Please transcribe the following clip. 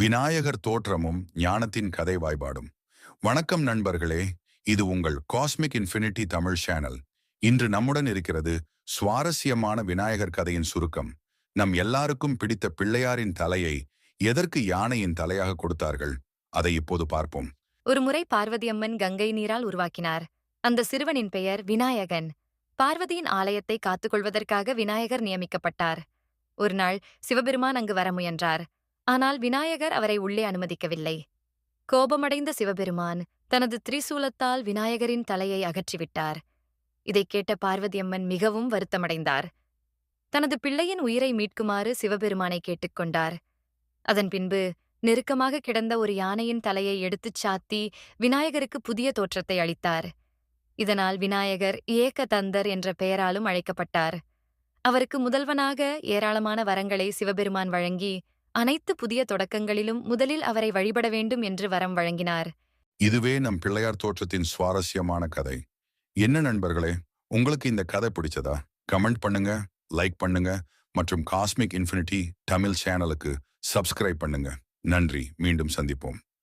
விநாயகர் தோற்றமும் ஞானத்தின் கதை வாய்பாடும். வணக்கம் நண்பர்களே இது உங்கள் காஸ்மிக் இன்ஃபினிட்டி தமிழ் சேனல் இன்று நம்முடன் இருக்கிறது சுவாரஸ்யமான விநாயகர் கதையின் சுருக்கம். நம் எல்லாருக்கும் பிடித்த பிள்ளையாரின் தலையை எதற்கு யானையின் தலையாக கொடுத்தார்கள்? அதை இப்போது பார்ப்போம். ஒருமுறை பார்வதி அம்மன் கங்கை நீரால் உருவாக்கினார். அந்த சிறுவனின் பெயர் விநாயகன். பார்வதியின் ஆலயத்தை காத்துக்கொள்வதற்காக விநாயகர் நியமிக்கப்பட்டார். ஒருநாள் சிவபெருமான் அங்கு வர முயன்றார். ஆனால் விநாயகர் அவரை உள்ளே அனுமதிக்கவில்லை. கோபமடைந்த சிவபெருமான் தனது திரிசூலத்தால் விநாயகரின் தலையை அகற்றிவிட்டார். இதைக் கேட்ட பார்வதி அம்மன் மிகவும் வருத்தமடைந்தார். தனது பிள்ளையின் உயிரை மீட்குமாறு சிவபெருமானை கேட்டுக்கொண்டார் அதன் பின்பு நெருக்கமாக கிடந்த ஒரு யானையின் தலையை எடுத்துச் சாத்தி விநாயகருக்கு புதிய தோற்றத்தை அளித்தார். இதனால் விநாயகர் ஏக தந்தர் என்ற பெயராலும் அழைக்கப்பட்டார். அவருக்கு முதல்வனாக ஏராளமான வரங்களை சிவபெருமான் வழங்கி அனைத்து புதிய தொடக்கங்களிலும் முதலில் அவரை வழிபட வேண்டும் என்று வரம் வழங்கினார். இதுவே நம் பிள்ளையார் தோற்றத்தின் சுவாரஸ்யமான கதை. என்ன நண்பர்களே உங்களுக்கு இந்த கதை பிடிச்சதா? கமெண்ட் பண்ணுங்க லைக் பண்ணுங்க மற்றும் காஸ்மிக் இன்ஃபினிட்டி தமிழ் சேனலுக்கு சப்ஸ்கிரைப் பண்ணுங்க. நன்றி மீண்டும் சந்திப்போம்.